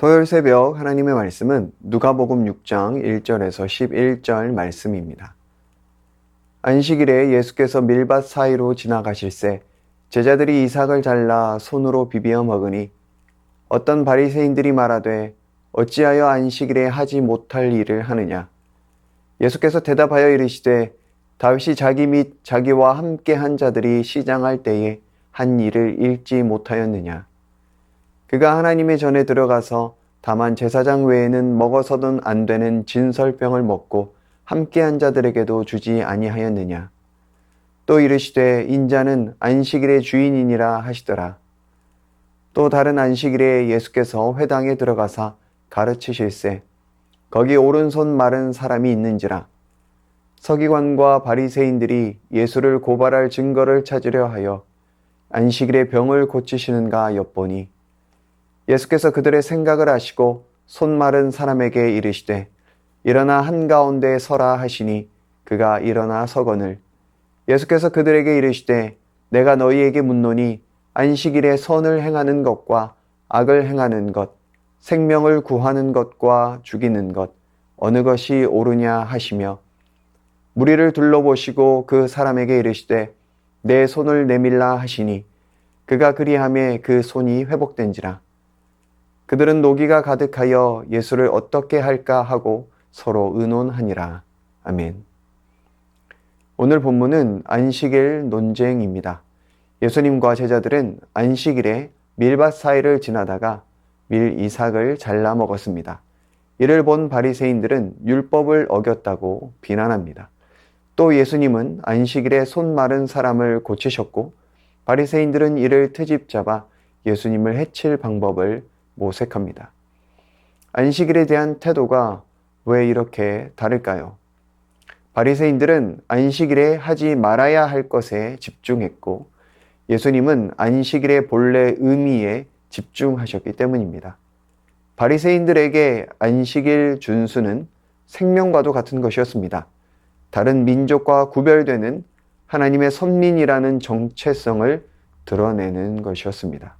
토요일 새벽 하나님의 말씀은 누가복음 6장 1절에서 11절 말씀입니다. 안식일에 예수께서 밀밭 사이로 지나가실새 제자들이 이삭을 잘라 손으로 비비어 먹으니 어떤 바리새인들이 말하되 어찌하여 안식일에 하지 못할 일을 하느냐 예수께서 대답하여 이르시되 다윗이 자기 및 자기와 함께 한 자들이 시장할 때에 한 일을 읽지 못하였느냐 그가 하나님의 전에 들어가서 다만 제사장 외에는 먹어서는 안 되는 진설병을 먹고 함께한 자들에게도 주지 아니하였느냐. 또 이르시되 인자는 안식일의 주인이니라 하시더라. 또 다른 안식일에 예수께서 회당에 들어가사 가르치실세 거기 오른손 마른 사람이 있는지라 서기관과 바리새인들이 예수를 고발할 증거를 찾으려 하여 안식일에 병을 고치시는가 엿보니 예수께서 그들의 생각을 아시고 손 마른 사람에게 이르시되 일어나 한가운데 서라 하시니 그가 일어나 서거늘. 예수께서 그들에게 이르시되 내가 너희에게 묻노니 안식일에 선을 행하는 것과 악을 행하는 것 생명을 구하는 것과 죽이는 것 어느 것이 옳으냐 하시며 무리를 둘러보시고 그 사람에게 이르시되 내 손을 내밀라 하시니 그가 그리함에 그 손이 회복된지라 그들은 노기가 가득하여 예수를 어떻게 할까 하고 서로 의논하니라. 아멘. 오늘 본문은 안식일 논쟁입니다. 예수님과 제자들은 안식일에 밀밭 사이를 지나다가 밀 이삭을 잘라 먹었습니다. 이를 본 바리새인들은 율법을 어겼다고 비난합니다. 또 예수님은 안식일에 손 마른 사람을 고치셨고 바리새인들은 이를 트집 잡아 예수님을 해칠 방법을 모색합니다. 안식일에 대한 태도가 왜 이렇게 다를까요? 바리새인들은 안식일에 하지 말아야 할 것에 집중했고 예수님은 안식일의 본래 의미에 집중하셨기 때문입니다. 바리새인들에게 안식일 준수는 생명과도 같은 것이었습니다. 다른 민족과 구별되는 하나님의 선민이라는 정체성을 드러내는 것이었습니다.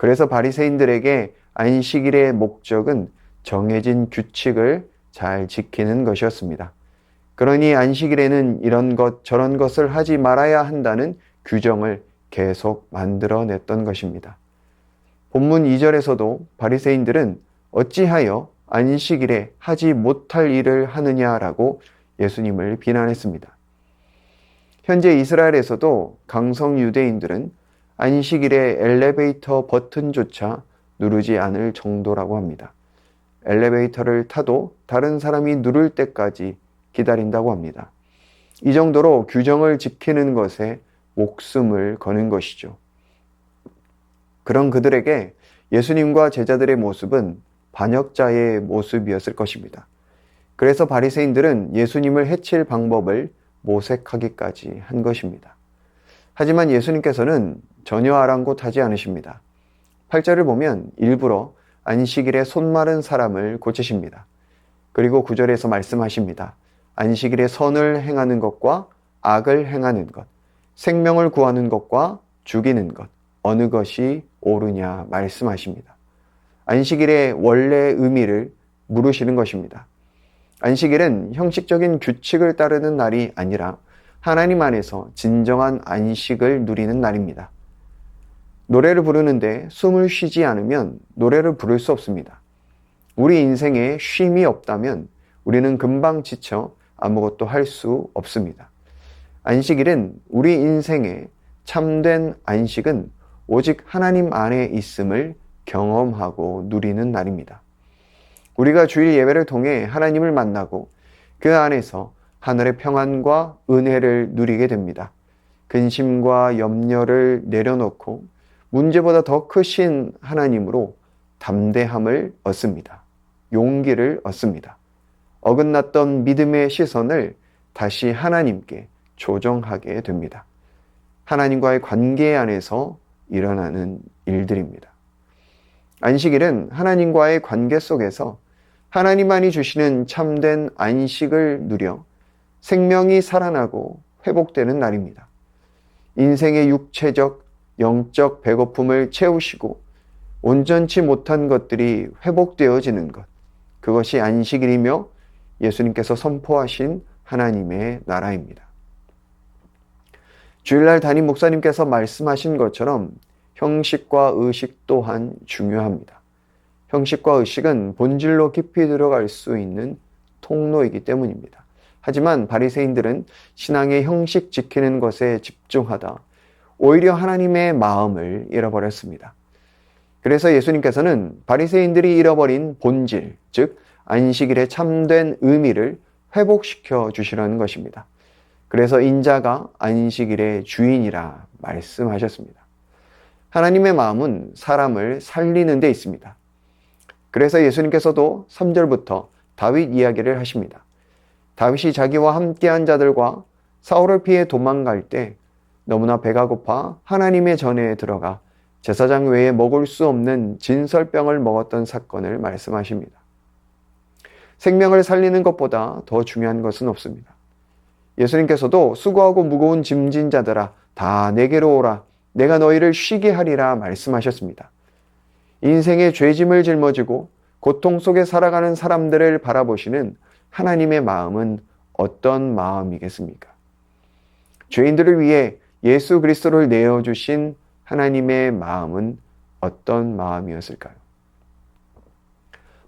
그래서 바리새인들에게 안식일의 목적은 정해진 규칙을 잘 지키는 것이었습니다. 그러니 안식일에는 이런 것 저런 것을 하지 말아야 한다는 규정을 계속 만들어냈던 것입니다. 본문 2절에서도 바리새인들은 어찌하여 안식일에 하지 못할 일을 하느냐라고 예수님을 비난했습니다. 현재 이스라엘에서도 강성 유대인들은 안식일에 엘리베이터 버튼조차 누르지 않을 정도라고 합니다. 엘리베이터를 타도 다른 사람이 누를 때까지 기다린다고 합니다. 이 정도로 규정을 지키는 것에 목숨을 거는 것이죠. 그런 그들에게 예수님과 제자들의 모습은 반역자의 모습이었을 것입니다. 그래서 바리새인들은 예수님을 해칠 방법을 모색하기까지 한 것입니다. 하지만 예수님께서는 전혀 아랑곳하지 않으십니다. 8절을 보면 일부러 안식일에 손 마른 사람을 고치십니다. 그리고 9절에서 말씀하십니다. 안식일에 선을 행하는 것과 악을 행하는 것, 생명을 구하는 것과 죽이는 것, 어느 것이 옳으냐 말씀하십니다. 안식일의 원래 의미를 물으시는 것입니다. 안식일은 형식적인 규칙을 따르는 날이 아니라 하나님 안에서 진정한 안식을 누리는 날입니다. 노래를 부르는데 숨을 쉬지 않으면 노래를 부를 수 없습니다. 우리 인생에 쉼이 없다면 우리는 금방 지쳐 아무것도 할 수 없습니다. 안식일은 우리 인생의 참된 안식은 오직 하나님 안에 있음을 경험하고 누리는 날입니다. 우리가 주일 예배를 통해 하나님을 만나고 그 안에서 하늘의 평안과 은혜를 누리게 됩니다. 근심과 염려를 내려놓고 문제보다 더 크신 하나님으로 담대함을 얻습니다. 용기를 얻습니다. 어긋났던 믿음의 시선을 다시 하나님께 조정하게 됩니다. 하나님과의 관계 안에서 일어나는 일들입니다. 안식일은 하나님과의 관계 속에서 하나님만이 주시는 참된 안식을 누려 생명이 살아나고 회복되는 날입니다. 인생의 육체적, 영적 배고픔을 채우시고 온전치 못한 것들이 회복되어지는 것. 그것이 안식일이며 예수님께서 선포하신 하나님의 나라입니다. 주일날 담임 목사님께서 말씀하신 것처럼 형식과 의식 또한 중요합니다. 형식과 의식은 본질로 깊이 들어갈 수 있는 통로이기 때문입니다. 하지만 바리새인들은 신앙의 형식 지키는 것에 집중하다 오히려 하나님의 마음을 잃어버렸습니다. 그래서 예수님께서는 바리새인들이 잃어버린 본질, 즉 안식일의 참된 의미를 회복시켜 주시라는 것입니다. 그래서 인자가 안식일의 주인이라 말씀하셨습니다. 하나님의 마음은 사람을 살리는 데 있습니다. 그래서 예수님께서도 3절부터 다윗 이야기를 하십니다. 다윗이 자기와 함께한 자들과 사울을 피해 도망갈 때 너무나 배가 고파 하나님의 전에 들어가 제사장 외에 먹을 수 없는 진설병을 먹었던 사건을 말씀하십니다. 생명을 살리는 것보다 더 중요한 것은 없습니다. 예수님께서도 수고하고 무거운 짐진 자들아 다 내게로 오라 내가 너희를 쉬게 하리라 말씀하셨습니다. 인생의 죄짐을 짊어지고 고통 속에 살아가는 사람들을 바라보시는 하나님의 마음은 어떤 마음이겠습니까? 죄인들을 위해 예수 그리스도를 내어 주신 하나님의 마음은 어떤 마음이었을까요?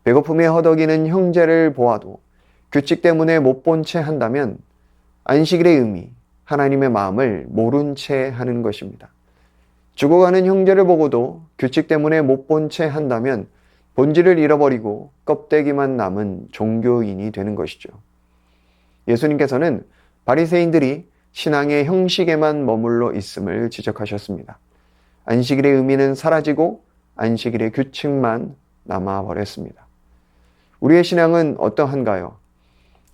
배고픔에 허덕이는 형제를 보아도 규칙 때문에 못 본 채 한다면 안식일의 의미, 하나님의 마음을 모른 채 하는 것입니다. 죽어가는 형제를 보고도 규칙 때문에 못 본 채 한다면 본질을 잃어버리고 껍데기만 남은 종교인이 되는 것이죠. 예수님께서는 바리새인들이 신앙의 형식에만 머물러 있음을 지적하셨습니다. 안식일의 의미는 사라지고 안식일의 규칙만 남아 버렸습니다. 우리의 신앙은 어떠한가요?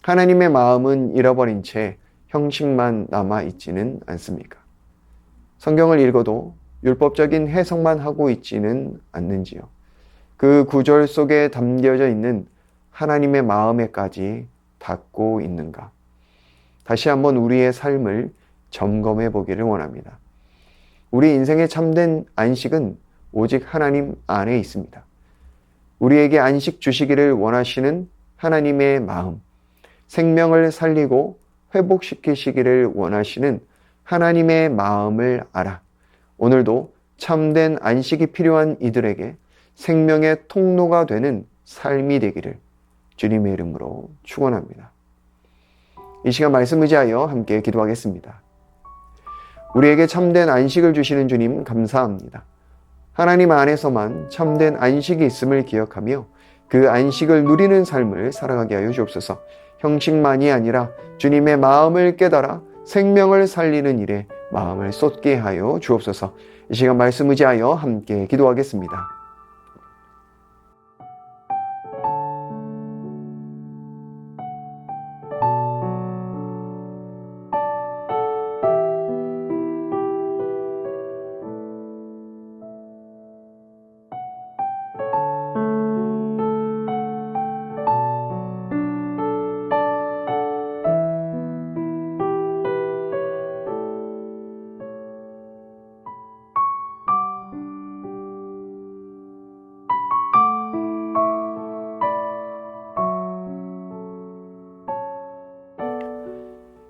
하나님의 마음은 잃어버린 채 형식만 남아 있지는 않습니까? 성경을 읽어도 율법적인 해석만 하고 있지는 않는지요. 그 구절 속에 담겨져 있는 하나님의 마음에까지 닿고 있는가? 다시 한번 우리의 삶을 점검해 보기를 원합니다. 우리 인생의 참된 안식은 오직 하나님 안에 있습니다. 우리에게 안식 주시기를 원하시는 하나님의 마음, 생명을 살리고 회복시키시기를 원하시는 하나님의 마음을 알아. 오늘도 참된 안식이 필요한 이들에게 생명의 통로가 되는 삶이 되기를 주님의 이름으로 축원합니다. 이 시간 말씀 의지하여 함께 기도하겠습니다. 우리에게 참된 안식을 주시는 주님 감사합니다. 하나님 안에서만 참된 안식이 있음을 기억하며 그 안식을 누리는 삶을 살아가게 하여 주옵소서. 형식만이 아니라 주님의 마음을 깨달아 생명을 살리는 일에 마음을 쏟게 하여 주옵소서. 이 시간 말씀 의지하여 함께 기도하겠습니다.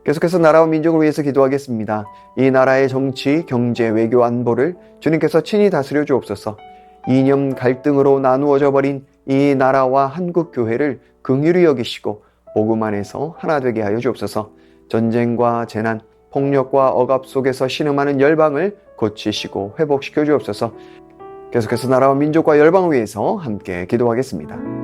계속해서 나라와 민족을 위해서 기도하겠습니다. 이 나라의 정치, 경제, 외교, 안보를 주님께서 친히 다스려 주옵소서. 이념 갈등으로 나누어져 버린 이 나라와 한국 교회를 긍휼히 여기시고 복음 안에서 하나 되게 하여 주옵소서. 전쟁과 재난, 폭력과 억압 속에서 신음하는 열방을 고치시고 회복시켜 주옵소서. 계속해서 나라와 민족과 열방을 위해서 함께 기도하겠습니다.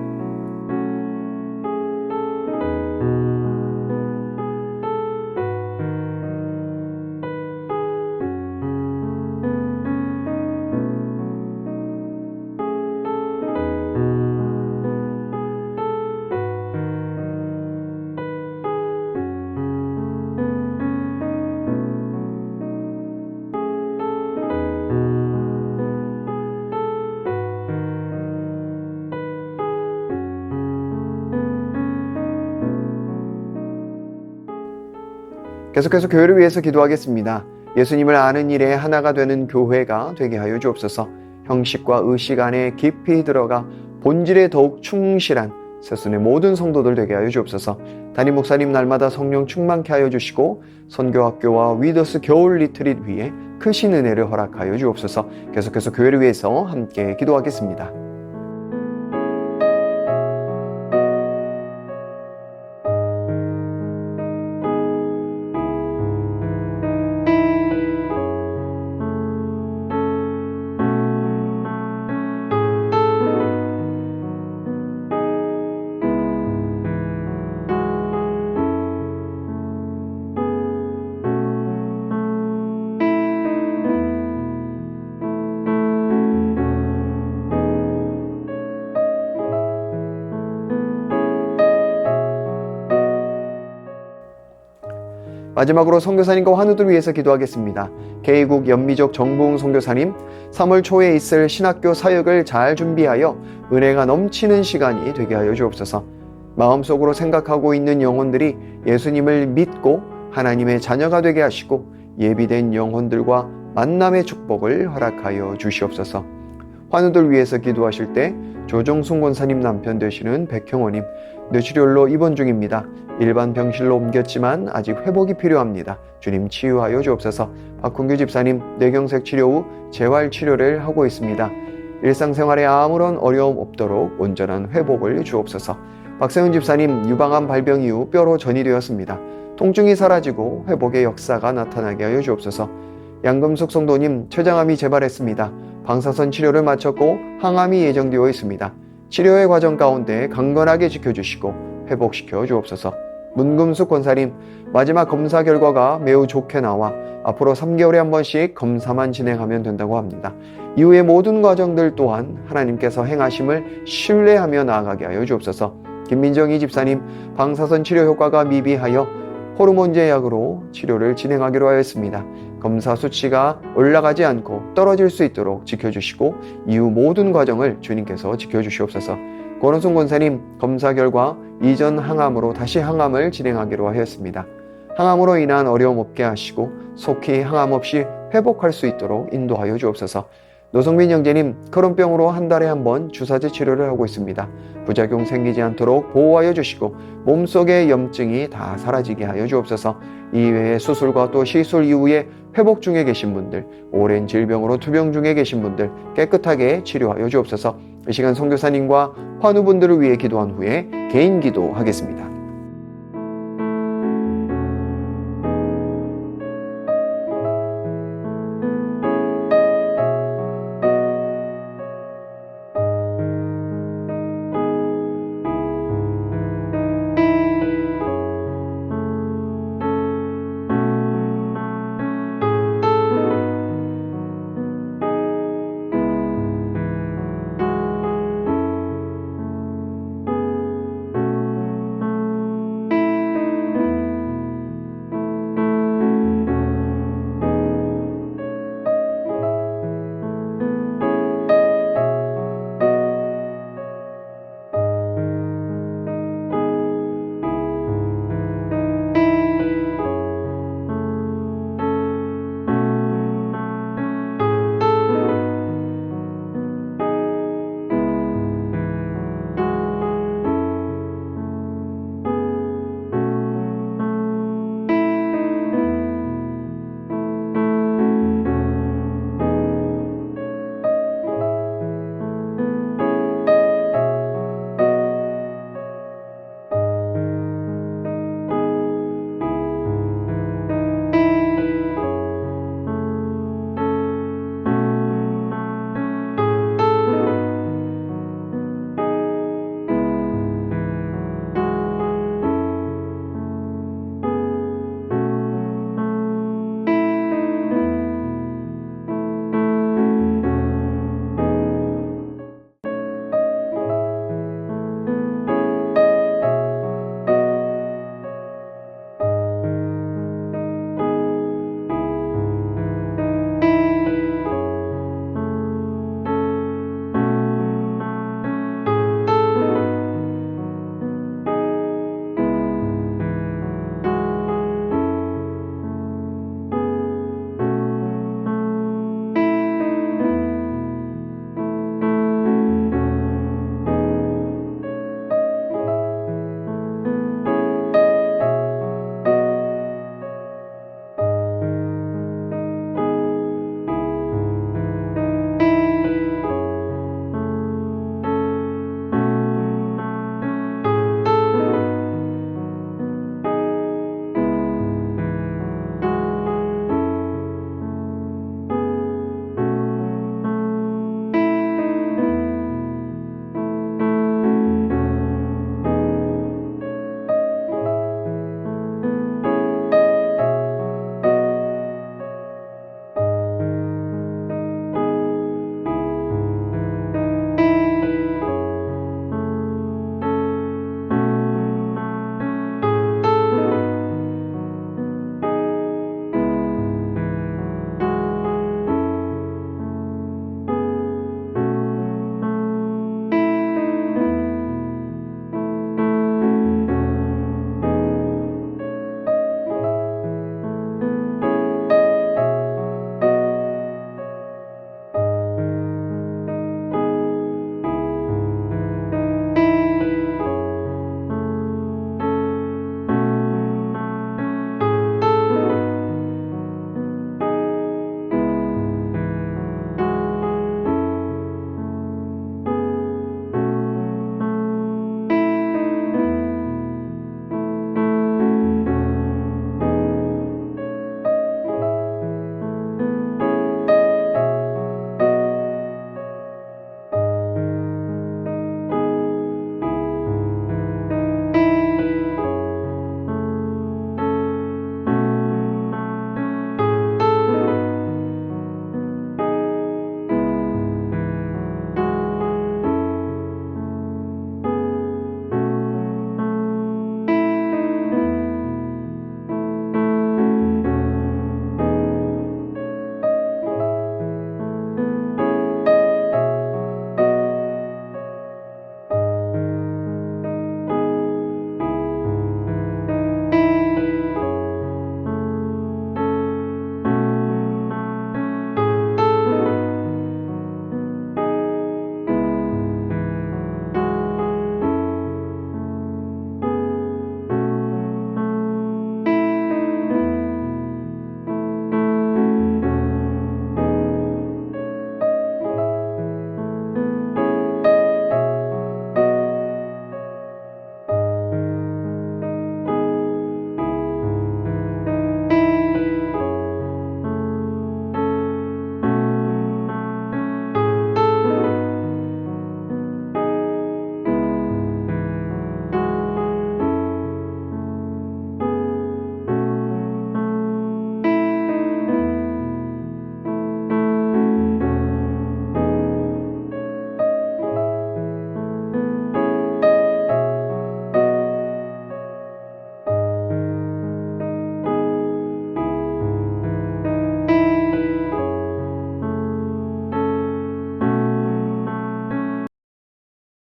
계속해서 교회를 위해서 기도하겠습니다. 예수님을 아는 일에 하나가 되는 교회가 되게 하여 주옵소서. 형식과 의식 안에 깊이 들어가 본질에 더욱 충실한 세순의 모든 성도들 되게 하여 주옵소서. 담임 목사님 날마다 성령 충만케 하여 주시고 선교학교와 위더스 겨울 리트릿 위에 크신 은혜를 허락하여 주옵소서. 계속해서 교회를 위해서 함께 기도하겠습니다. 마지막으로 선교사님과 환우들 위해서 기도하겠습니다. 개이국 연미족 정부웅 선교사님, 3월 초에 있을 신학교 사역을 잘 준비하여 은혜가 넘치는 시간이 되게 하여 주옵소서. 마음속으로 생각하고 있는 영혼들이 예수님을 믿고 하나님의 자녀가 되게 하시고 예비된 영혼들과 만남의 축복을 허락하여 주시옵소서. 환우들 위해서 기도하실 때 조정순 권사님 남편 되시는 백형호님 뇌출혈로 입원 중입니다. 일반 병실로 옮겼지만 아직 회복이 필요합니다. 주님 치유하여 주옵소서. 박훈규 집사님 뇌경색 치료 후 재활 치료를 하고 있습니다. 일상생활에 아무런 어려움 없도록 온전한 회복을 주옵소서. 박세훈 집사님 유방암 발병 이후 뼈로 전이되었습니다. 통증이 사라지고 회복의 역사가 나타나게 하여 주옵소서. 양금숙 성도님 췌장암이 재발했습니다. 방사선 치료를 마쳤고 항암이 예정되어 있습니다. 치료의 과정 가운데 강건하게 지켜주시고 회복시켜 주옵소서. 문금숙 권사님 마지막 검사 결과가 매우 좋게 나와 앞으로 3개월에 한 번씩 검사만 진행하면 된다고 합니다. 이후의 모든 과정들 또한 하나님께서 행하심을 신뢰하며 나아가게 하여 주옵소서. 김민정희 집사님 방사선 치료 효과가 미비하여 호르몬제 약으로 치료를 진행하기로 하였습니다. 검사 수치가 올라가지 않고 떨어질 수 있도록 지켜주시고 이후 모든 과정을 주님께서 지켜주시옵소서. 권호순 권사님 검사 결과 이전 항암으로 다시 항암을 진행하기로 하였습니다. 항암으로 인한 어려움 없게 하시고 속히 항암 없이 회복할 수 있도록 인도하여 주옵소서. 노성민 형제님 크론병으로 한 달에 한 번 주사제 치료를 하고 있습니다. 부작용 생기지 않도록 보호하여 주시고 몸속의 염증이 다 사라지게 하여 주옵소서. 이외에 수술과 또 시술 이후에 회복 중에 계신 분들, 오랜 질병으로 투병 중에 계신 분들 깨끗하게 치료하여 주옵소서. 이 시간 선교사님과 환우분들을 위해 기도한 후에 개인 기도하겠습니다.